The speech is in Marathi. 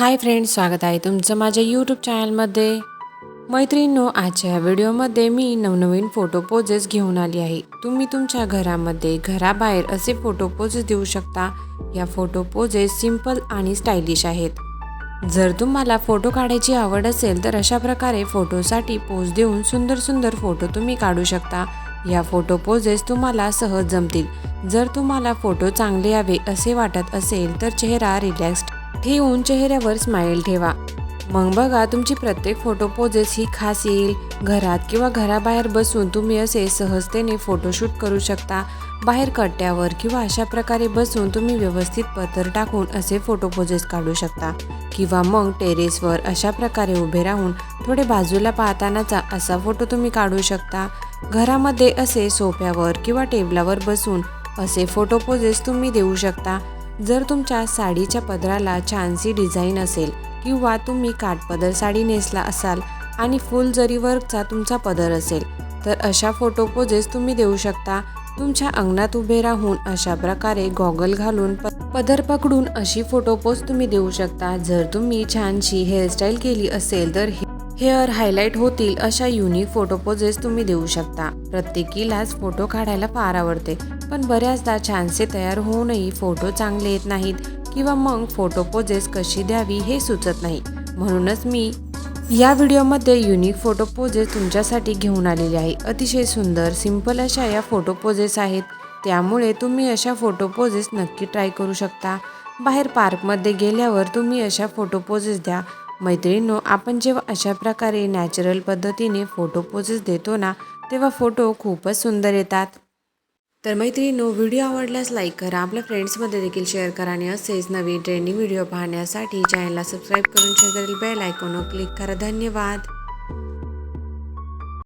हाय फ्रेंड्स स्वागत आहे तुमचं माझ्या यूट्यूब चॅनलमध्ये मैत्रिणींनो आजच्या या व्हिडिओमध्ये मी नवनवीन फोटो पोजेस घेऊन आली आहे. तुम्ही तुमच्या घरामध्ये घराबाहेर असे फोटो पोजेस देऊ शकता. या फोटो पोजेस सिंपल आणि स्टायलिश आहेत. जर तुम्हाला फोटो काढायची आवड असेल तर अशा प्रकारे फोटोसाठी पोज देऊन सुंदर सुंदर फोटो तुम्ही काढू शकता. या फोटो पोजेस तुम्हाला सहज जमतील. जर तुम्हाला फोटो चांगले यावे असे वाटत असेल तर चेहरा रिलॅक्स ठेवून चेहऱ्यावर स्माईल ठेवा. मग बघा तुमची प्रत्येक फोटो पोजेस ही खास येईल. घरात किंवा घराबाहेर बसून तुम्ही असे सहजतेने फोटोशूट करू शकता. बाहेर कट्ट्यावर किंवा अशा प्रकारे बसून तुम्ही व्यवस्थित पत्र टाकून असे फोटो पोजेस काढू शकता. किंवा मग टेरेसवर अशा प्रकारे उभे राहून थोडे बाजूला पाहतानाचा असा फोटो तुम्ही काढू शकता. घरामध्ये असे सोफ्यावर किंवा टेबलावर बसून असे फोटो पोजेस तुम्ही देऊ शकता. जर तुमच्या साडीच्या पदराला छानशी डिझाईन असेल किंवा तुम्ही काठपदर साडी नेसला असाल आणि फुल जरी वर्कचा तुमचा पदर असेल तर अशा फोटो पोजेस तुम्ही देऊ शकता. तुमच्या अंगणात उभे राहून अशा प्रकारे गॉगल घालून पदर पकडून अशी फोटो पोज तुम्ही देऊ शकता. जर तुम्ही छानशी हेअरस्टाईल केली असेल तर हे- हेअर हायलाईट होतील अशा युनिक फोटो पोजेस तुम्ही देऊ शकता. प्रत्येकीलाच फोटो काढायला फार आवडते पण बऱ्याचदा छानसे तयार होऊनही फोटो चांगले येत नाहीत किंवा मग फोटो पोजेस कशी द्यावी हे सुचत नाही. म्हणूनच मी या व्हिडिओमध्ये युनिक फोटो पोजेस तुमच्यासाठी घेऊन आलेले आहे. अतिशय सुंदर सिंपल अशा या फोटो पोजेस आहेत. त्यामुळे तुम्ही अशा फोटो पोजेस नक्की ट्राय करू शकता. बाहेर पार्कमध्ये गेल्यावर तुम्ही अशा फोटो पोजेस द्या. मैत्रिणींनो आपण जेव्हा अशा प्रकारे नॅचरल पद्धतीने फोटो पोजेस देतो ना तेव्हा फोटो खूपच सुंदर येतात. तर मैत्रिणींनो व्हिडिओ आवडल्यास लाईक करा आपल्या फ्रेंड्समध्ये देखील शेअर करा आणि असेच नवीन ट्रेंडिंग व्हिडिओ पाहण्यासाठी चॅनलला सबस्क्राईब करून शेजारील बेल आयकॉनवर क्लिक करा. धन्यवाद.